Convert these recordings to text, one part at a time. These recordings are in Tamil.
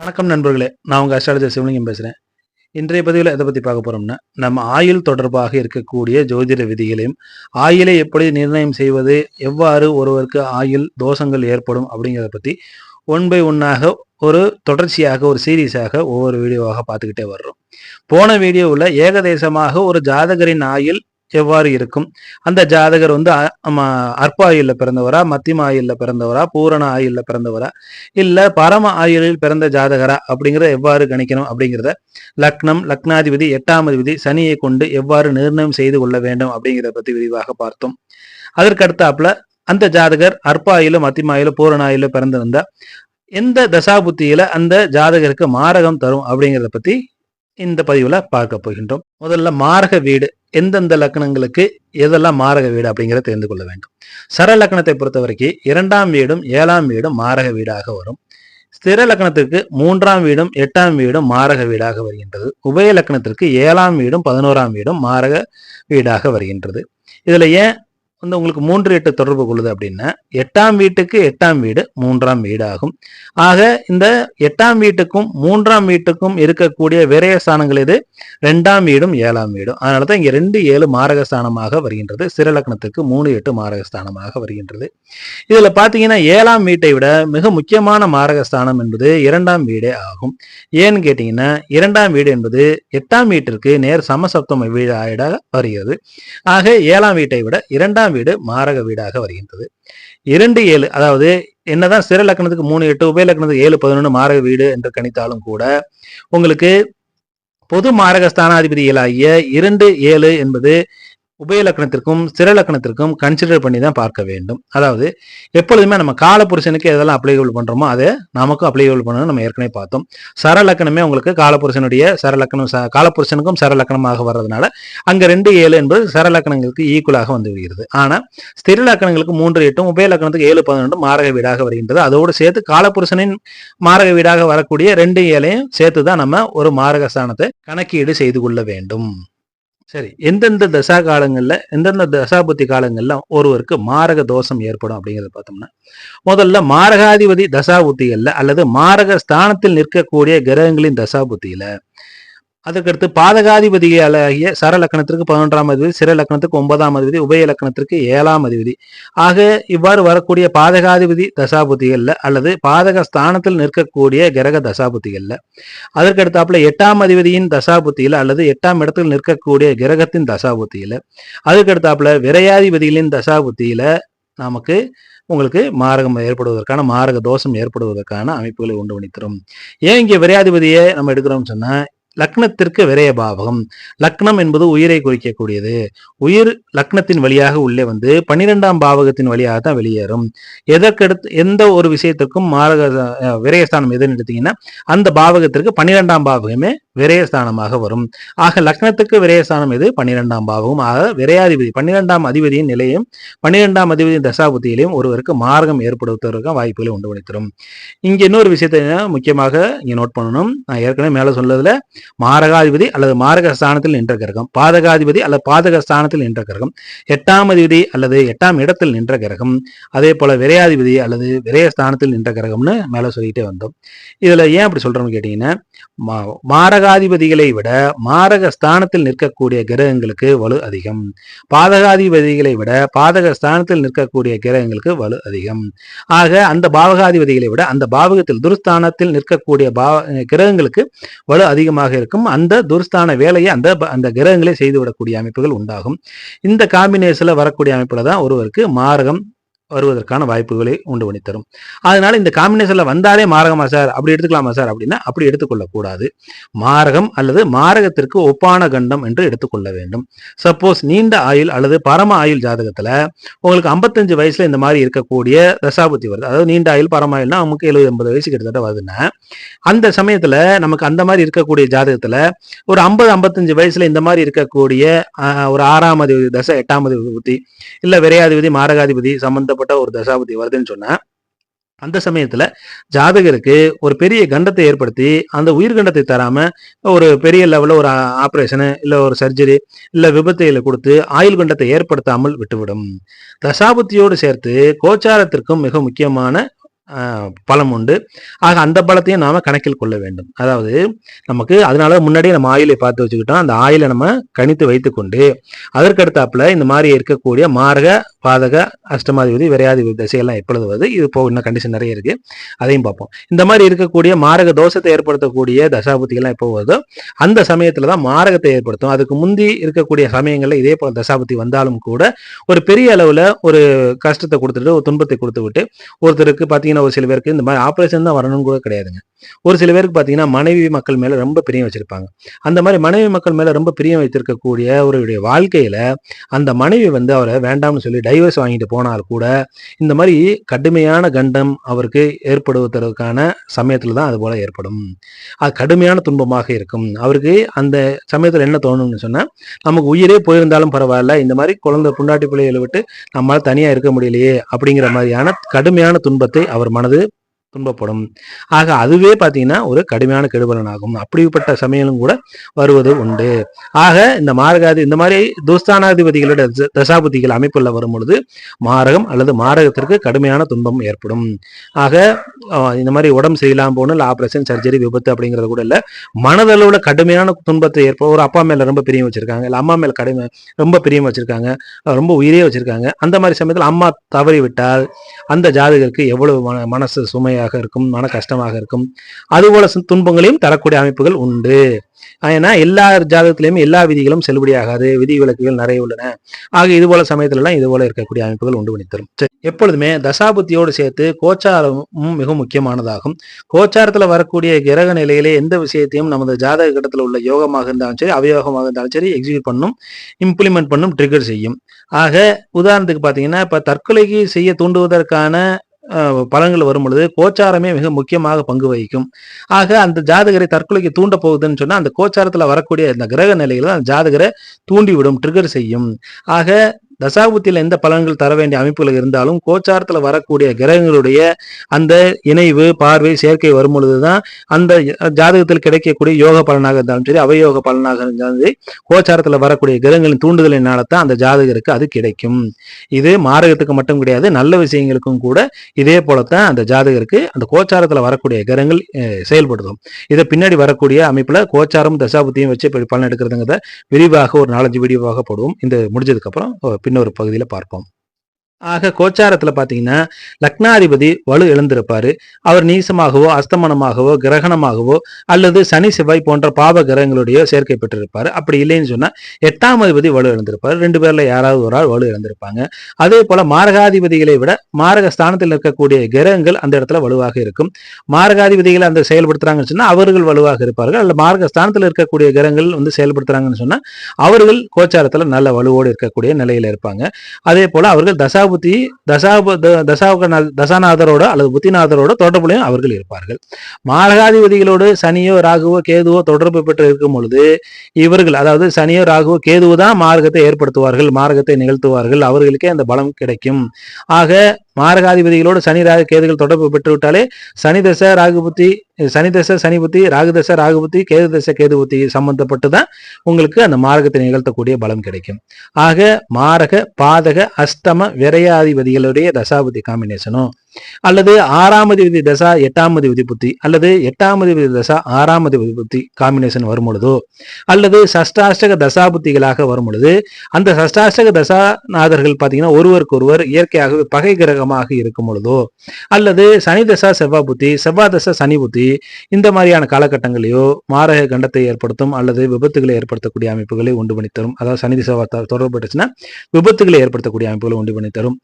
வணக்கம் நண்பர்களே நான் உங்கள் அஸ்ட்ராலஜர் சிவலிங்கம் பேசுகிறேன் இன்றைய பதிவில் எதை பற்றி பார்க்க போகிறோம்னா நம்ம ஆயுள் தொடர்பாக இருக்கக்கூடிய ஜோதிட விதிகளையும் ஆயுளை எப்படி நிர்ணயம் செய்வது எவ்வாறு ஒருவருக்கு ஆயுள் தோஷங்கள் ஏற்படும் அப்படிங்கிறத பற்றி ஒன் பை ஒன்னாக ஒரு தொடர்ச்சியாக ஒரு சீரீஸாக ஒவ்வொரு வீடியோவாக பார்த்துக்கிட்டே வர்றோம். போன வீடியோவில் ஏகதேசமாக ஒரு ஜாதகரின் ஆயுள் எவ்வாறு இருக்கும்? அந்த ஜாதகர் வந்து அற்ப ஆயுள்ல பிறந்தவரா மத்தியம ஆயுள்ல பிறந்தவரா பூரண ஆயுள்ல பிறந்தவரா இல்ல பரம ஆயுளில் பிறந்த ஜாதகரா அப்படிங்கிறத எவ்வாறு கணிக்கணும் அப்படிங்கிறத லக்னம் லக்னாதிபதி எட்டாம் அதிபதி சனியை கொண்டு எவ்வாறு நிர்ணயம் செய்து கொள்ள வேண்டும் அப்படிங்கிறத பத்தி விரிவாக பார்த்தோம். அதற்கு அடுத்தாப்புல அந்த ஜாதகர் அற்ப ஆயுள மத்தியம ஆயுள பூரண ஆயுள பிறந்திருந்தா எந்த தசாபுத்தியில அந்த ஜாதகருக்கு மாரகம் தரும் அப்படிங்கிறத பத்தி இந்த பதிவில் பார்க்க போகின்றோம். முதல்ல மாரக வீடு எந்தெந்த லக்னங்களுக்கு எதெல்லாம் மாரக வீடு அப்படிங்கிறத தெரிந்து கொள்ள வேண்டும். சர லக்னத்தை பொறுத்த வரைக்கும் இரண்டாம் வீடும் ஏழாம் வீடும் மாரக வீடாக வரும். ஸ்திர லக்னத்திற்கு மூன்றாம் வீடும் எட்டாம் வீடும் மாரக வீடாக வருகின்றது. உபய லக்னத்திற்கு ஏழாம் வீடும் பதினோராம் வீடும் மாரக வீடாக வருகின்றது. இதுல ஏன் வந்து உங்களுக்கு மூன்று எட்டு தொடர்பு கொள்ளுது அப்படின்னா எட்டாம் வீட்டுக்கு எட்டாம் வீடு மூன்றாம் வீடு ஆகும் ஆக இந்த எட்டாம் வீட்டுக்கும் மூன்றாம் வீட்டுக்கும் இருக்கக்கூடிய விரய ஸ்தானங்கள் ரெண்டாம் வீடும் ஏழாம் வீடும். அதனால தான் இங்கே ரெண்டு ஏழு மாரகஸ்தானமாக வருகின்றது. சிறலக்னத்துக்கு மூணு எட்டு மாரகஸ்தானமாக வருகின்றது. இதில் பார்த்தீங்கன்னா ஏழாம் வீட்டை விட மிக முக்கியமான மாரகஸ்தானம் என்பது இரண்டாம் வீடே ஆகும். ஏன்னு கேட்டிங்கன்னா இரண்டாம் வீடு என்பது எட்டாம் வீட்டிற்கு நேர் சமசப்தம வீடாக வருகிறது. ஆக ஏழாம் வீட்டை விட இரண்டாம் வீடு மாரக வீடாக வருகின்றது. இரண்டு ஏழு அதாவது என்னதான் சிற லக்னத்துக்கு மூணு எட்டு உபய லக்னத்துக்கு ஏழு பதினொன்று மாரக வீடு என்று கணித்தாலும் கூட உங்களுக்கு பொது மாரக ஸ்தானாதிபதிகளாகிய இரண்டு ஏழு என்பது உபயலக்கணத்திற்கும் சிறலக்கணத்திற்கும் கன்சிடர் பண்ணி தான் பார்க்க வேண்டும். அதாவது எப்பொழுதுமே நம்ம காலபுருஷனுக்கு எதெல்லாம் அப்ளிகபிள் பண்ணுறோமோ அதை நமக்கும் அப்ளிகபிள் பண்ணணும் நம்ம ஏற்கனவே பார்த்தோம். சரலக்கணமே உங்களுக்கு காலபுருஷனுடைய சரலக்கணம் ச- காலபுருஷனுக்கும் சர வர்றதுனால அங்கே ரெண்டு ஏழு என்பது சரலக்கணங்களுக்கு ஈக்குவலாக வந்து விடுகிறது. ஆனால் ஸ்திரலக்கணங்களுக்கு மூன்று எட்டும் உபயலக்கணத்துக்கு ஏழு பதினொன்றும் மாரக வீடாக வருகின்றது. அதோடு சேர்த்து காலபுருஷனின் மாரக வீடாக வரக்கூடிய ரெண்டு ஏழையும் சேர்த்து தான் நம்ம ஒரு மாரக ஸ்தானத்தை கணக்கீடு செய்து கொள்ள வேண்டும். சரி. எந்தெந்த தசா காலங்கள்ல எந்தெந்த தசாபுத்தி காலங்கள்ல ஒருவருக்கு மாரக தோஷம் ஏற்படும் அப்படிங்கறத பார்த்தோம்னா முதல்ல மாரகாதிபதி தசாபுத்திகள்ல அல்லது மாரக ஸ்தானத்தில் நிற்கக்கூடிய கிரகங்களின் தசாபுத்தியில் அதுக்கடுத்து பாதகாதிபதிகளாகிய சர லக்கணத்திற்கு பதினொன்றாம் அதிபதி சிற லக்கணத்துக்கு ஒன்பதாம் அதிபதி உபய லக்கணத்திற்கு ஏழாம் அதிபதி. ஆக இவ்வாறு வரக்கூடிய பாதகாதிபதி தசாபுத்திகள்ல அல்லது பாதக ஸ்தானத்தில் நிற்கக்கூடிய கிரக தசாபுத்திகள்ல அதற்கடுத்தாப்புல எட்டாம் அதிபதியின் தசாபுத்தியில அல்லது எட்டாம் இடத்தில் நிற்கக்கூடிய கிரகத்தின் தசாபுத்தியில அதுக்கு அடுத்தாப்புல விரையாதிபதிகளின் தசாபுத்தியில நமக்கு உங்களுக்கு மாரகம் ஏற்படுவதற்கான மாரக தோஷம் ஏற்படுவதற்கான அமைப்புகளை உண்டு பண்ணித்தரும். ஏன் இங்கே விரையாதிபதியை நம்ம எடுக்கிறோம்னு சொன்னா லக்னத்திற்கு விரய பாவகம். லக்னம் என்பது உயிரை குறிக்கக்கூடியது. உயிர் லக்னத்தின் வழியாக உள்ளே வந்து பன்னிரெண்டாம் பாவகத்தின் வழியாக தான் வெளியேறும். எதற்கெடுத்து எந்த ஒரு விஷயத்திற்கும் மாரக விரயஸ்தானம் எதுன்னு எடுத்தீங்கன்னா அந்த பாவகத்திற்கு பன்னிரெண்டாம் பாவகமே விரயஸ்தானமாக வரும். ஆக லக்னத்துக்கு விரயஸ்தானம் எது? பன்னிரெண்டாம் பாவகம். ஆக விரையாதிபதி பன்னிரெண்டாம் அதிபதியின் நிலையும் பன்னிரெண்டாம் அதிபதியின் தசாபுத்தியிலையும் ஒருவருக்கு மார்க்கம் ஏற்படுத்துவதற்கு வாய்ப்புகளை உண்டு பண்ணி இங்கே இன்னொரு விஷயத்தை முக்கியமாக இங்கே நோட் பண்ணணும். நான் ஏற்கனவே மேலே சொன்னதுல மாரகாதிபதி அல்லது மாரக ஸ்தானத்தில் நின்ற கிரகம் பாதகாதிபதி அல்லது பாதக ஸ்தானத்தில் நின்ற கிரகம் எட்டாம் அதிபதி அல்லது எட்டாம் இடத்தில் நின்ற கிரகம் அதே போல விரையாதிபதி அல்லது விரய ஸ்தானத்தில் நின்ற கிரகம்னு மேல சொல்லிட்டே வந்தோம். இதுல ஏன் அப்படி சொல்றோம்னு கேட்டீங்கன்னா மாரகாதிபதிகளை விட மாரக ஸ்தானத்தில் நிற்கக்கூடிய கிரகங்களுக்கு வலு அதிகம். பாதகாதிபதிகளை விட பாதக ஸ்தானத்தில் நிற்கக்கூடிய கிரகங்களுக்கு வலு அதிகம். ஆக அந்த பாவகாதிபதிகளை விட அந்த பாவகத்தில் துருஸ்தானத்தில் நிற்கக்கூடிய பாவ கிரகங்களுக்கு வலு அதிகமாக இருக்கும். அந்த துருஸ்தான வேலையை அந்த அந்த கிரகங்களே செய்துவிடக்கூடிய அமைப்புகள் உண்டாகும். இந்த காம்பினேஷன்ல வரக்கூடிய அமைப்புல தான் ஒருவருக்கு மாரகம் வருவதற்கான வாய்ப்புகளை உண்டு பண்ணி தரும். அதனால இந்த காம்பினேஷன்ல வந்தாலே மாரகமா சார் அப்படி எடுத்துக்கலாமா சார் அப்படின்னா அப்படி எடுத்துக்கொள்ள கூடாது. மாரகம் அல்லது மாரகத்திற்கு ஒப்பான கண்டம் என்று எடுத்துக்கொள்ள வேண்டும். சப்போஸ் நீண்ட ஆயுள் அல்லது பரம ஆயுள் ஜாதகத்துல உங்களுக்கு 55 வயசுல இந்த மாதிரி இருக்கக்கூடிய தசாபுத்தி வருது. அதாவது நீண்ட ஆயுள் பரம ஆயுள்னா நமக்கு எழுபது எண்பது வயசு கிட்டத்தட்ட வருதுன்னா அந்த சமயத்துல நமக்கு அந்த மாதிரி இருக்கக்கூடிய ஜாதகத்துல ஒரு ஐம்பது ஐம்பத்தஞ்சு வயசுல இந்த மாதிரி இருக்கக்கூடிய ஒரு ஆறாம் அதிபதி தசை எட்டாம் அதிபதி இல்ல விரையாதிபதி மாரகாதிபதி சம்பந்தப்பட்ட ஒரு தசாபதி வருதுன்னு சொன்னா அந்த சமயத்துல ஜாதகருக்கு ஒரு பெரிய கண்டத்தை ஏற்படுத்தி அந்த உயிர்கண்டத்தை தராம ஒரு பெரிய லெவல்ல ஒரு ஆப்ரேஷனு இல்ல ஒரு சர்ஜரி இல்ல விபத்தையில கொடுத்து ஆயுள் கண்டத்தை ஏற்படுத்தாமல் விட்டுவிடும். தசாபுத்தியோடு சேர்த்து கோச்சாரத்திற்கும் மிக முக்கியமான பலம் உண்டு. ஆக அந்த பலத்தையும் நாம கணக்கில் கொள்ள வேண்டும். அதாவது நமக்கு அதனால முன்னாடியே நம்ம ஆயிலை பார்த்து வச்சுக்கிட்டோம். அந்த ஆயிலை நம்ம கணித்து வைத்துக்கொண்டு அதற்கடுத்தாப்புல இந்த மாதிரி இருக்கக்கூடிய மார்க பாதக அஷ்டமாதிபதி விரையாதிபதி திசையெல்லாம் எப்பொழுது வருது இது போக இன்னும் கண்டிஷன் நிறைய இருக்கு. அதையும் பார்ப்போம். இந்த மாதிரி இருக்கக்கூடிய மாரக தோஷத்தை ஏற்படுத்தக்கூடிய தசாபுத்திகள்லாம் எப்போ வருதோ அந்த சமயத்துல தான் மாரகத்தை ஏற்படுத்தும். அதுக்கு முந்தி இருக்கக்கூடிய சமயங்கள்ல இதே போல தசாபுத்தி வந்தாலும் கூட ஒரு பெரிய அளவுல ஒரு கஷ்டத்தை கொடுத்துட்டு ஒரு துன்பத்தை கொடுத்து விட்டு ஒருத்தருக்கு பாத்தீங்கன்னா ஒரு சில பேருக்கு இந்த மாதிரி ஆபரேஷன் தான் வரணும்னு கூட கிடையாதுங்க. ஒரு சில பேருக்கு பாத்தீங்கன்னா மனைவி மக்கள் மேல ரொம்ப பிரியம் வச்சிருப்பாங்க. அந்த மாதிரி மனைவி மக்கள் மேல ரொம்ப பிரியம் வைத்திருக்கக்கூடிய அவருடைய வாழ்க்கையில அந்த மனைவி வந்து அவரை வேண்டாம்னு சொல்லி டைவர்ஸ் வாங்கிட்டு போனால் கூட இந்த மாதிரி கடுமையான கண்டம் அவருக்கு ஏற்படுவதற்கான சமயத்தில் தான் அது போல ஏற்படும். அது கடுமையான துன்பமாக இருக்கும். அவருக்கு அந்த சமயத்துல என்ன தோணும்னு சொன்னா நமக்கு உயிரே போயிருந்தாலும் பரவாயில்ல இந்த மாதிரி குழந்தை புண்டாட்டி பிள்ளைகளை விட்டு நம்மளால தனியா இருக்க முடியலையே அப்படிங்கிற மாதிரியான கடுமையான துன்பத்தை அவர் மனது துன்பப்படும். ஆக அதுவே பார்த்தீங்கன்னா ஒரு கடுமையான கெடுபலன் ஆகும் அப்படிப்பட்ட சமயங்களும் கூட வருவது உண்டு. ஆக இந்த மாரகாதி இந்த மாதிரி துஸ்தானாதிபதிகளோட தச- தசாபுத்திகள் அமைப்புள்ள வரும் பொழுது மாரகம் அல்லது மாரகத்திற்கு கடுமையான துன்பம் ஏற்படும். ஆக இந்த மாதிரி உடம்பு செய்யலாம் போகணும் இல்லை ஆப்ரேஷன் சர்ஜரி விபத்து அப்படிங்கிறது கூட இல்லை. மனதளவுல கடுமையான துன்பத்தை ஏற்ப ஒரு அப்பா மேல ரொம்ப பிரியம் வச்சிருக்காங்க இல்லை அம்மா மேல கடுமை ரொம்ப பிரியம் வச்சிருக்காங்க ரொம்ப உயிரே வச்சிருக்காங்க. அந்த மாதிரி சமயத்தில் அம்மா தவறி விட்டால் அந்த ஜாதகருக்கு எவ்வளவு மன மனசு சுமையாக இருக்கும் மன கஷ்டமாக இருக்கும். அதுபோல துன்பங்களையும் தரக்கூடிய அமைப்புகள் உண்டு. ஏன்னா எல்லா ஜாதகத்திலையுமே எல்லா விதிகளும் செல்லுபடியாகாது விதி விலக்குகள் நிறைய உள்ளன. ஆக இது போல சமயத்துல எல்லாம் இது போல இருக்கக்கூடிய அமைப்புகள் உண்டு பண்ணி தரும். எப்பொழுதுமே தசாபுத்தியோடு சேர்த்து கோச்சாரமும் மிக முக்கியமானதாகும். கோச்சாரத்துல வரக்கூடிய கிரக நிலையிலே எந்த விஷயத்தையும் நமது ஜாதக கட்டத்தில் உள்ள யோகமாக இருந்தாலும் சரி அவயோகமாக இருந்தாலும் சரி எக்ஸிக்யூட் பண்ணும் இம்ப்ளிமெண்ட் பண்ணும் ட்ரிகர் செய்யும். ஆக உதாரணத்துக்கு பாத்தீங்கன்னா இப்ப தற்கொலைக்கு செய்ய தூண்டுவதற்கான பலன்கள் வரும் பொழுது கோச்சாரமே மிக முக்கியமாக பங்கு வகிக்கும். ஆக அந்த ஜாதகரை தற்கொலைக்கு தூண்ட போகுதுன்னு சொன்னா அந்த கோச்சாரத்துல வரக்கூடிய அந்த கிரக நிலையில அந்த ஜாதகரை தூண்டிவிடும் ட்ரிகர் செய்யும். ஆக தசாபுத்தியில் எந்த பலன்கள் தர வேண்டிய அமைப்புகள் இருந்தாலும் கோச்சாரத்தில் வரக்கூடிய கிரகங்களுடைய அந்த இணைவு பார்வை சேர்க்கை வரும் பொழுதுதான் அந்த ஜாதகத்தில் கிடைக்கக்கூடிய யோக பலனாக இருந்தாலும் சரி அவயோக பலனாக இருந்தாலும் சரி கோச்சாரத்தில் வரக்கூடிய கிரகங்களின் தூண்டுதலினால தான் அந்த ஜாதகருக்கு அது கிடைக்கும். இது மாரகத்துக்கு மட்டும் கிடையாது நல்ல விஷயங்களுக்கும் கூட இதே போலத்தான் அந்த ஜாதகருக்கு அந்த கோச்சாரத்தில் வரக்கூடிய கிரகங்கள் செயல்படுதும். செயல்படுத்தும் இதை பின்னாடி வரக்கூடிய அமைப்புல கோச்சாரம் தசாபுத்தியும் வச்சு பலன் எடுக்கிறதுங்கிறத விரிவாக ஒரு நாலஞ்சு வீடியோவாக போடுவோம். இந்த முடிஞ்சதுக்கு அப்புறம் பின்னொரு பகுதியில பார்ப்போம். ஆக கோச்சாரத்தில் பார்த்தீங்கன்னா லக்னாதிபதி வலு இழந்திருப்பாரு அவர் நீசமாகவோ அஸ்தமனமாகவோ கிரகணமாகவோ அல்லது சனி செவ்வாய் போன்ற பாவ கிரகங்களுடைய சேர்க்கை பெற்றிருப்பாரு. அப்படி இல்லைன்னு சொன்னா எட்டாம் அதிபதி வலு இழந்திருப்பாரு ரெண்டு பேர்ல யாராவது ஒரு ஆள் வலு இழந்திருப்பாங்க அதே போல மாரகாதிபதிகளை விட மாரக ஸ்தானத்தில் இருக்கக்கூடிய கிரகங்கள் அந்த இடத்துல வலுவாக இருக்கும். மாரகாதிபதிகளை அந்த செயல்படுத்துறாங்கன்னு சொன்னா அவர்கள் வலுவாக இருப்பார்கள். அல்ல மார்க ஸ்தானத்தில் இருக்கக்கூடிய கிரகங்கள் வந்து செயல்படுத்துறாங்கன்னு சொன்னா அவர்கள் கோச்சாரத்தில் நல்ல வலுவோடு இருக்கக்கூடிய நிலையில் இருப்பாங்க. அதே போல அவர்கள் தசாபுத்தி தசாபு தசாவுக தசாநாதரோட அல்லது புத்திநாதரோட தொடர்புலையும் அவர்கள் இருப்பார்கள். மாரகாதிபதிகளோடு சனியோ ராகுவோ கேதுவோ தொடர்பு பெற்று இருக்கும் பொழுது இவர்கள் அதாவது சனியோ ராகுவோ கேதுவோ தான் மார்க்கத்தை ஏற்படுத்துவார்கள் மார்க்கத்தை நிகழ்த்துவார்கள் அவர்களுக்கே அந்த பலம் கிடைக்கும். ஆக மாரகாதிபதிகளோடு சனி ராகு கேதுகள் தொடர்பு பெற்றுவிட்டாலே சனி தசை ராகுபுத்தி சனி தசை சனி புத்தி ராகு தசை கேது தசை கேது புத்தி சம்பந்தப்பட்டு தான் உங்களுக்கு அந்த மார்க்கத்தை நிகழ்த்தக்கூடிய பலம் கிடைக்கும். ஆக மாரக பாதக அஷ்டம விரையாதிபதிகளுடைய தசாபுத்தி காம்பினேஷனும் அல்லது ஆறாம் அதிபதி தசா எட்டாம் அதிபதி புத்தி அல்லது எட்டாம் அதிபதி தசா ஆறாம் அதிபதி புத்தி காம்பினேஷன் வரும் பொழுதோ அல்லது சஷ்டாஷ்டக தசா புத்திகளாக வரும் பொழுது அந்த சஷ்டாஷ்டக தசாநாதர்கள் பார்த்தீங்கன்னா ஒருவருக்கொருவர் இயற்கையாகவே பகை கிரகமாக இருக்கும் பொழுதோ அல்லது சனி தசா செவ்வாய் புத்தி செவ்வாய் தசா சனி புத்தி இந்த மாதிரியான காலகட்டங்களையோ மாரக கண்டத்தை ஏற்படுத்தும் அல்லது விபத்துகளை ஏற்படுத்தக்கூடிய அமைப்புகளை உண்டு பண்ணி தரும். அதாவது சனி திசை தொடர்பட்டுச்சுன்னா விபத்துகளை ஏற்படுத்தக்கூடிய அமைப்புகளை உண்டு பண்ணி தரும்.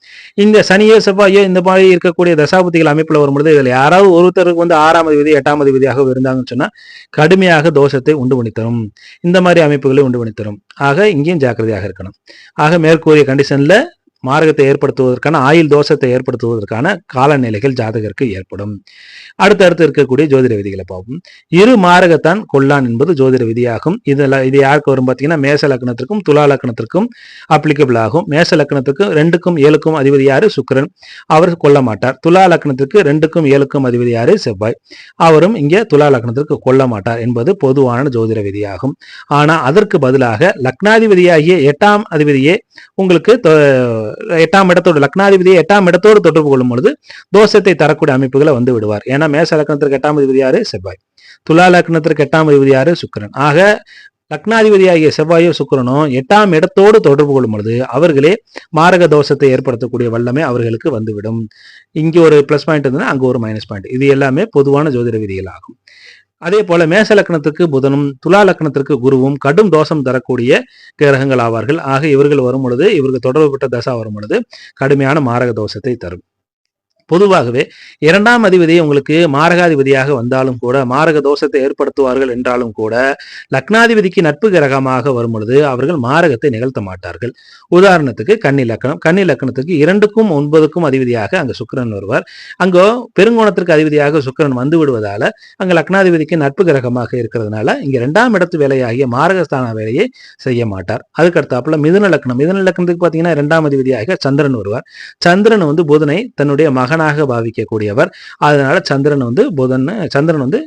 இந்த சனியோ செவ்வாயோ இந்த மாதிரி இருக்க இருக்கக்கூடிய தசாபுத்திகள் அமைப்புல வரும்பொழுது இதில் யாராவது ஒருத்தருக்கு வந்து ஆறாம் விதி எட்டாம் விதியாக இருந்தாங்கன்னு சொன்னா கடுமையாக தோஷத்தை உண்டு பண்ணி தரும். இந்த மாதிரி அமைப்புகளை உண்டு பண்ணி தரும். ஆக இங்கேயும் ஜாக்கிரதையாக இருக்கணும். ஆக மேற்கூறிய கண்டிஷன்ல மார்க்கத்தை ஏற்படுத்துவதற்கான ஆயுள் தோஷத்தை ஏற்படுத்துவதற்கான காலநிலைகள் ஜாதகருக்கு ஏற்படும். அடுத்தடுத்து இருக்கக்கூடிய ஜோதிட விதிகளை பார்ப்போம். இரு மாரகத்தான் கொல்லான் என்பது ஜோதிட விதியாகும். இதுல இது யாருக்கு வரும் பார்த்தீங்கன்னா மேச லக்னத்திற்கும் துலா லக்னத்திற்கும் அப்ளிகபிள் ஆகும். மேச லக்னத்துக்கும் ரெண்டுக்கும் ஏழுக்கும் அதிபதி யாரு? சுக்கரன். அவர் கொல்ல மாட்டார். துலா லக்னத்திற்கு ரெண்டுக்கும் ஏழுக்கும் அதிபதி யாரு? செவ்வாய். அவரும் இங்கே துலா லக்னத்திற்கு கொல்ல மாட்டார் என்பது பொதுவான ஜோதிட விதியாகும். ஆனா அதற்கு பதிலாக லக்னாதிபதியாகிய எட்டாம் அதிபதியே உங்களுக்கு எட்டாம் இடத்தோடு லக்னாதிபதியை எட்டாம் இடத்தோடு தொடர்பு கொள்ளும் பொழுது தோஷத்தை தரக்கூடிய அமைப்புகளை வந்து விடுவார். ஏன்னா மேச லக்னத்திற்கு எட்டாம் அதிபதி யாரு? செவ்வாய். துலா லக்னத்திற்கு எட்டாம் அதிபதி யாரு? சுக்கிரன். ஆக லக்னாதிபதியாகிய செவ்வாயோ சுக்கிரனோ எட்டாம் இடத்தோடு தொடர்பு கொள்ளும் பொழுது அவர்களே மாரக தோஷத்தை ஏற்படுத்தக்கூடிய வல்லமை அவர்களுக்கு வந்துவிடும். இங்கே ஒரு பிளஸ் பாயிண்ட் இருந்ததுன்னா அங்கே ஒரு மைனஸ் பாயிண்ட் இது எல்லாமே பொதுவான ஜோதிட விதிகள் ஆகும் அதே போல மேச லக்னத்துக்கு புதனும் துலா லக்னத்திற்கு குருவும் கடும் தோஷம் தரக்கூடிய கிரகங்கள் ஆவார்கள். ஆக இவர்கள் வரும் பொழுது இவர்கள் தொடர்பு பெற்ற தசா வரும் பொழுது கடுமையான மாரக தோஷத்தை தரும். பொதுவாகவே இரண்டாம் அதிபதி உங்களுக்கு மாரகாதிபதியாக வந்தாலும் கூட மாரக தோஷத்தை ஏற்படுத்துவார்கள் என்றாலும் கூட லக்னாதிபதிக்கு நட்பு கிரகமாக வரும் பொழுது அவர்கள் மாரகத்தை நிகழ்த்த மாட்டார்கள். உதாரணத்துக்கு கன்னி லக்னம் கன்னி லக்னத்துக்கு இரண்டுக்கும் ஒன்பதுக்கும் அதிபதியாக அங்கு சுக்கிரன் வருவார். அங்கோ பெருங்கோணத்திற்கு அதிபதியாக சுக்கிரன் வந்து விடுவதால அங்கு லக்னாதிபதிக்கு நட்பு கிரகமாக இருக்கிறதுனால இங்க இரண்டாம் இடத்து வேலையாகிய மாரகஸ்தான வேலையை செய்ய மாட்டார். அதுக்கடுத்தாப்புல மிதுன லக்னம் மிதுன லக்னத்துக்கு பாத்தீங்கன்னா இரண்டாம் அதிபதியாக சந்திரன் வருவார். சந்திரன் வந்து புதனை தன்னுடைய மகன் புதனாக பாவிக்கக்கூடியவர் அதனால சந்திரன் வந்து புதன் சந்திரன் வந்து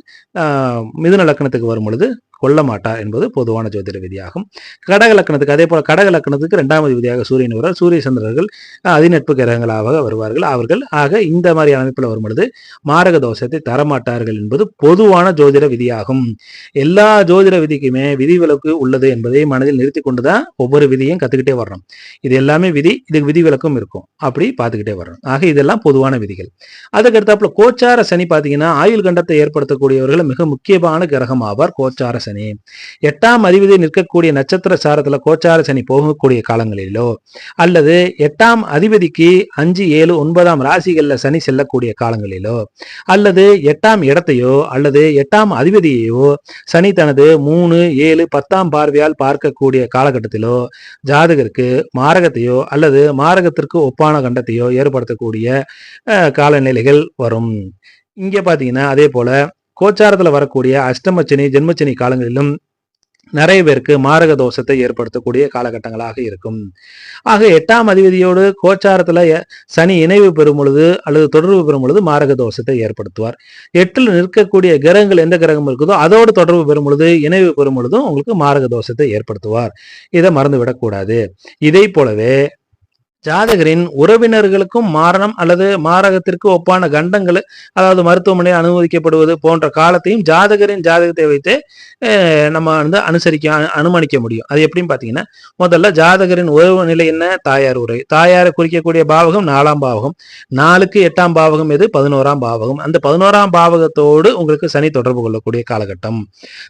மிதுன லக்கணத்துக்கு வரும் பொழுது கொல்ல மாட்டார் என்பது பொதுவான ஜோதிட விதியாகும். கடகலக்கணத்துக்கு அதே போல கடக லக்னத்துக்கு விதியாக சூரியன் வருவார். சூரிய சந்திரர்கள் அதிநட்பு கிரகங்களாக வருவார்கள். அவர்கள் ஆக இந்த மாதிரி அமைப்பில் வரும் பொழுது மாரக தோஷத்தை தரமாட்டார்கள் என்பது பொதுவான ஜோதிட விதியாகும். எல்லா ஜோதிட விதிக்குமே விதிவிலக்கு உள்ளது என்பதை மனதில் நிறுத்தி கொண்டுதான் ஒவ்வொரு விதியும் கத்துக்கிட்டே வர்றோம். இது எல்லாமே விதி இதுக்கு விதிவிலக்கும் இருக்கும். அப்படி பார்த்துக்கிட்டே வர்றோம். ஆக இதெல்லாம் பொதுவான விதிகள். அதுக்கு அடுத்தாப்புல கோச்சார சனி பார்த்தீங்கன்னா ஆயுள் கண்டத்தை ஏற்படுத்தக்கூடியவர்கள் மிக முக்கியமான கிரகம் ஆவார் கோச்சார சனி. எட்டாம் அதிபதி நிற்கக்கூடிய நட்சத்திர சாரத்துல கோச்சார சனி போகக்கூடிய காலங்களிலோ அல்லது எட்டாம் அதிபதிக்கு அஞ்சு ஏழு ஒன்பதாம் ராசிகள்ல சனி செல்லக்கூடிய காலங்களிலோ அல்லது எட்டாம் இடத்தையோ அல்லது எட்டாம் அதிபதியையோ சனி தனது மூணு ஏழு பத்தாம் பார்வையால் பார்க்கக்கூடிய காலகட்டத்திலோ ஜாதகருக்கு மாரகத்தையோ அல்லது மாரகத்திற்கு ஒப்பான கண்டத்தையோ ஏற்படுத்தக்கூடிய அஹ், காலநிலைகள் வரும். இங்க பாத்தீங்கன்னா அதே போல கோச்சாரத்தில் வரக்கூடிய அஷ்டமச்சனி ஜென்மச்சனி காலங்களிலும் நிறைய பேருக்கு மாரக தோஷத்தை ஏற்படுத்தக்கூடிய காலகட்டங்களாக இருக்கும். ஆக எட்டாம் அதிபதியோடு கோச்சாரத்தில் சனி இணைவு பெறும் பொழுது அல்லது தொடர்பு பெறும் பொழுது மாரக தோஷத்தை ஏற்படுத்துவார். எட்டில் நிற்கக்கூடிய கிரகங்கள் எந்த கிரகம் இருக்குதோ அதோடு தொடர்பு பெறும் பொழுது இணைவு பெறும் பொழுதும் உங்களுக்கு மாரக தோஷத்தை ஏற்படுத்துவார். இதை மறந்து விடக்கூடாது இதை போலவே ஜாதகரின் உறவினர்களுக்கும் மாரணம் அல்லது மாரகத்திற்கு ஒப்பான கண்டங்கள் அதாவது மருத்துவமனையில் அனுமதிக்கப்படுவது போன்ற காலத்தையும் ஜாதகரின் ஜாதகத்தை வைத்து நம்ம வந்து அனுசரிக்க அனுமானிக்க முடியும். அது எப்படின்னு பார்த்தீங்கன்னா முதல்ல ஜாதகரின் உறவு நிலை என்ன? தாயார் உரை தாயாரை குறிக்கக்கூடிய பாவகம் நாலாம் பாவகம். நாலுக்கு எட்டாம் பாவகம் எது? பதினோராம் பாவகம். அந்த பதினோராம் பாவகத்தோடு உங்களுக்கு சனி தொடர்பு கொள்ளக்கூடிய காலகட்டம்.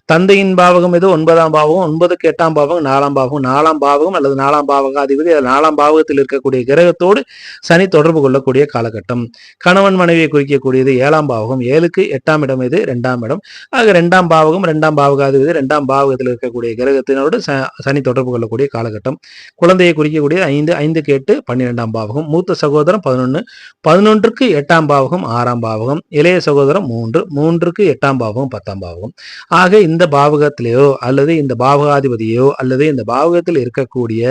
தந்தையின் பாவகம் எது? ஒன்பதாம் பாவகம். ஒன்பதுக்கு எட்டாம் பாவகம். நாலாம் பாவகம். நாலாம் பாவகம் அல்லது நாலாம் பாவகாதிபதி. அல்லது நாலாம் பாவகத்தில் இருக்கக்கூடிய கிரகத்தோடு சனி தொடர்பு கொள்ளக்கூடிய காலகட்டம். கணவன் மனைவியை குறிக்கக்கூடியது ஏழாம் பாவகம் ஏழுக்கு எட்டாம் இடம் இது ரெண்டாம் இடம். ஆக ரெண்டாம் பாவகம் ரெண்டாம் பாவகாதிபதி ரெண்டாம் பாவகத்தில் இருக்கக்கூடிய கிரகத்தினோடு சனி தொடர்பு கொள்ளக்கூடிய காலகட்டம். குழந்தையை குறிக்கக்கூடிய ஐந்து ஐந்துக்கு எட்டு பன்னிரெண்டாம் பாவகம். மூத்த சகோதரம் பதினொன்று பதினொன்றுக்கு எட்டாம் பாவகம் ஆறாம் பாவகம். இளைய சகோதரம் மூன்று மூன்றுக்கு எட்டாம் பாவகம் பத்தாம் பாவகம். ஆக இந்த பாவகத்திலேயோ அல்லது இந்த பாவகாதிபதியோ அல்லது இந்த பாவகத்தில் இருக்கக்கூடிய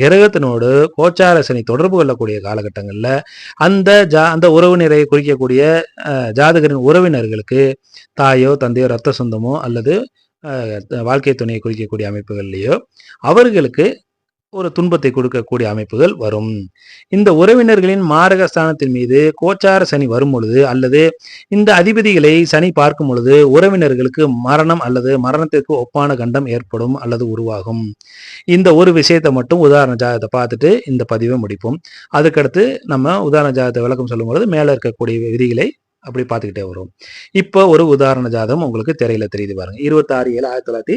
கிரகத்தினோடு கோச்சார சனி தொடர்பு கொள்ளக்கூடிய காலகட்டங்களில் அந்த ஜா அந்த உறவினரை குறிக்கக்கூடிய ஜாதகரின் உறவினர்களுக்கு தாயோ தந்தையோ ரத்த சொந்தமோ அல்லது வாழ்க்கை துணையை குறிக்கக்கூடிய அமைப்புகள்லையோ அவர்களுக்கு ஒரு துன்பத்தை கொடுக்கக்கூடிய அமைப்புகள் வரும். இந்த உறவினர்களின் மாரக ஸ்தானத்தின் மீது கோச்சார சனி வரும் பொழுது அல்லது இந்த அதிபதிகளை சனி பார்க்கும் பொழுது உறவினர்களுக்கு மரணம் அல்லது மரணத்திற்கு ஒப்பான கண்டம் ஏற்படும் அல்லது உருவாகும். இந்த ஒரு விஷயத்தை மட்டும் உதாரண ஜாதகத்தை பார்த்துட்டு இந்த பதிவை முடிப்போம். அதுக்கடுத்து நம்ம உதாரண ஜாதகத்தை விளக்கம் சொல்லும் பொழுது மேலே இருக்கக்கூடிய விதிகளை அப்படி பார்த்துக்கிட்டே வரும். இப்போ ஒரு உதாரண ஜாதகம் உங்களுக்கு திரையில தெரியுது பாருங்க. இருபத்தாறு ஏழு ஆயிரத்தி தொள்ளாயிரத்தி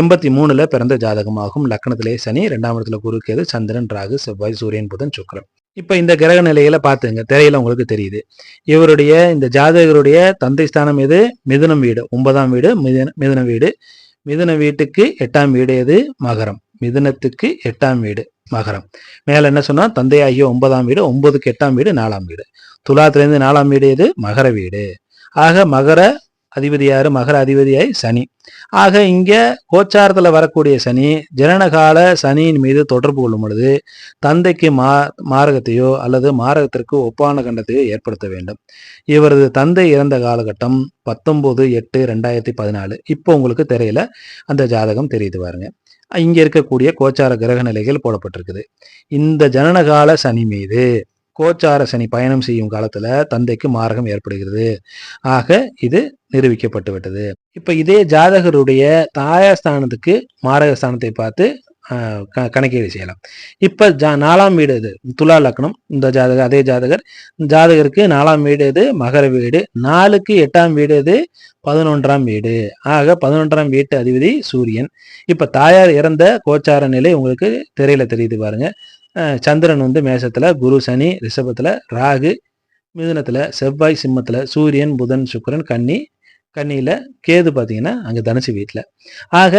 எண்பத்தி மூணுல பிறந்த ஜாதகமாகும். லக்னத்திலே சனி ரெண்டாம் இடத்துல குறுக்கியது சந்திரன் ராகு செவ்வாய் சூரியன் புதன் சுக்கரன். இப்போ இந்த கிரக நிலையில பாத்துங்க திரையில உங்களுக்கு தெரியுது. இவருடைய இந்த ஜாதகருடைய தந்தை ஸ்தானம் எது? மிதுனம் வீடு. ஒன்பதாம் வீடு மிதுன மிதுன வீடு. மிதுன வீட்டுக்கு எட்டாம் வீடு எது? மகரம். மிதுனத்துக்கு எட்டாம் வீடு. மகரம். மேல என்ன சொன்னா தந்தையாகிய ஒன்பதாம் வீடு ஒன்பதுக்கு எட்டாம் வீடு நாலாம் வீடு. துலாத்திலேருந்து நாலாம் வீடு எது? மகர வீடு. ஆக மகர அதிபதியார் மகர அதிபதியாய் சனி. ஆக இங்க கோச்சாரத்தில் வரக்கூடிய சனி ஜனனகால சனியின் மீது தொடர்பு கொள்ளும் பொழுது தந்தைக்கு மா மாரகத்தையோ அல்லது மாரகத்திற்கு ஒப்பான கண்டத்தையோ ஏற்படுத்த வேண்டும். இவரது தந்தை இறந்த காலகட்டம் பத்தொன்பது எட்டு ரெண்டாயிரத்தி பதினாலு. இப்போ உங்களுக்கு தெரியல அந்த ஜாதகம் தெரியுது பாருங்க. இங்கே இருக்கக்கூடிய கோச்சார கிரக நிலைகள் போடப்பட்டிருக்குது. இந்த ஜனனகால சனி மீது கோச்சார சனி பயணம் செய்யும் காலத்துல தந்தைக்கு மாரகம் ஏற்படுகிறது. ஆக இது நிரூபிக்கப்பட்டு விட்டது. இப்ப இதே ஜாதகருடைய தாயாஸ்தானத்துக்கு மாரக ஸ்தானத்தை பார்த்து கணக்கீடு செய்யலாம். இப்போ ஜா நாலாம் வீடு இது துலா லக்னம் இந்த ஜாதகர் அதே ஜாதகர். ஜாதகருக்கு நாலாம் வீடு இது மகர வீடு. நாலுக்கு எட்டாம் வீடு இது பதினொன்றாம் வீடு. ஆக பதினொன்றாம் வீட்டு அதிபதி சூரியன். இப்போ தாயார் இறந்த கோச்சார நிலை உங்களுக்கு திரையில தெரியுது பாருங்க. சந்திரன் வந்து மேசத்துல குரு சனி ரிஷபத்துல ராகு மிதுனத்துல செவ்வாய் சிம்மத்துல சூரியன் புதன் சுக்கரன் கன்னி கன்னியில கேது பாத்தீங்கன்னா அங்க தனுசு வீட்டுல ஆக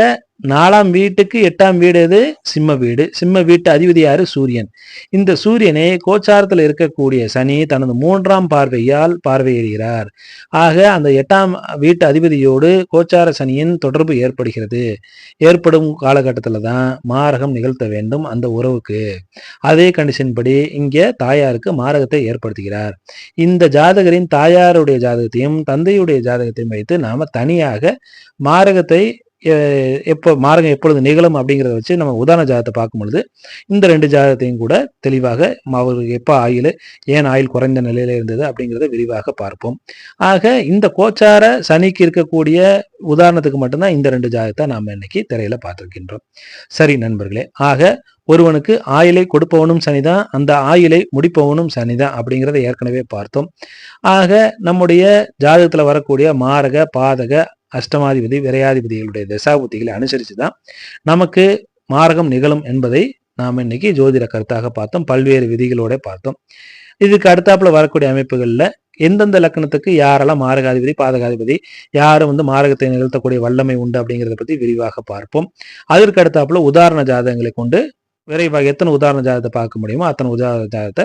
நாலாம் வீட்டுக்கு எட்டாம் வீடு எது? சிம்ம வீடு. சிம்ம வீட்டு அதிபதி யாரு? சூரியன். இந்த சூரியனை கோச்சாரத்தில் இருக்கக்கூடிய சனி தனது மூன்றாம் பார்வையால் பார்வையிடுகிறார் ஆக அந்த எட்டாம் வீட்டு அதிபதியோடு கோச்சார சனியின் தொடர்பு ஏற்படுகிறது. ஏற்படும் காலகட்டத்தில் தான் மாரகம் நிகழ்த்த வேண்டும் அந்த உறவுக்கு. அதே கண்டிஷன் படி இங்கே தாயாருக்கு மாரகத்தை ஏற்படுத்துகிறார். இந்த ஜாதகரின் தாயாருடைய ஜாதகத்தையும் தந்தையுடைய ஜாதகத்தையும் வைத்து நாம தனியாக மாரகத்தை எப்போ மாரகம் எப்பொழுது நிகழும் அப்படிங்கிறத வச்சு நம்ம உதாரண ஜாதகத்தை பார்க்கும் பொழுது இந்த ரெண்டு ஜாதகத்தையும் கூட தெளிவாக அவருக்கு எப்போ ஆயில் ஏன் ஆயில் குறைந்த நிலையில இருந்தது அப்படிங்கிறத விரிவாக பார்ப்போம். ஆக இந்த கோச்சார சனிக்கு இருக்கக்கூடிய உதாரணத்துக்கு மட்டும்தான் இந்த ரெண்டு ஜாதகத்தை நாம் இன்னைக்கு திரையில பார்த்திருக்கின்றோம். சரி நண்பர்களே ஆக ஒருவனுக்கு ஆயிலை கொடுப்பவனும் சனிதான் அந்த ஆயிலை முடிப்பவனும் சனிதான் அப்படிங்கிறத ஏற்கனவே பார்த்தோம். ஆக நம்முடைய ஜாதகத்தில் வரக்கூடிய மாரக பாதக அஷ்டமாதிபதி விரையாதிபதிகளுடைய தசாபுத்திகளை அனுசரித்து தான் நமக்கு மாரகம் நிகழும் என்பதை நாம் இன்னைக்கு ஜோதிட கருத்தாக பார்த்தோம். பல்வேறு விதிகளோட பார்த்தோம். இதுக்கு அடுத்தாப்புல வரக்கூடிய அமைப்புகளில் எந்தெந்த லக்கணத்துக்கு யாரெல்லாம் மாரகாதிபதி பாதகாதிபதி யாரும் வந்து மாரகத்தை நிகழ்த்தக்கூடிய வல்லமை உண்டு அப்படிங்கிறத பத்தி விரிவாக பார்ப்போம். அதற்கு அடுத்தாப்புல உதாரண ஜாதகங்களை கொண்டு விரைவாக எத்தனை உதாரண ஜாதகத்தை பார்க்க முடியுமோ அத்தனை உதாரண ஜாதகத்தை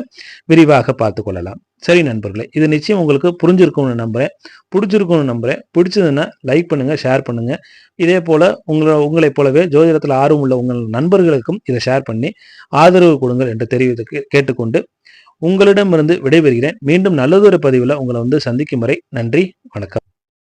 விரிவாக பார்த்து கொள்ளலாம். சரி நண்பர்களே இது நிச்சயம் உங்களுக்கு புரிஞ்சிருக்கும்னு நம்புகிறேன் பிடிச்சிருக்கும்னு நம்புறேன். பிடிச்சதுன்னா லைக் பண்ணுங்கள் ஷேர் பண்ணுங்கள் இதே போல் உங்களை உங்களைப் போலவே ஜோதிடத்தில் ஆர்வம் உள்ள உங்கள் நண்பர்களுக்கும் இதை ஷேர் பண்ணி ஆதரவு கொடுங்கள் என்று தெரிவித்து கேட்டுக்கொண்டு உங்களிடமிருந்து விடைபெறுகிறேன். மீண்டும் நல்லதொரு பதிவில் உங்களை வந்து சந்திக்கும் வரை நன்றி வணக்கம்.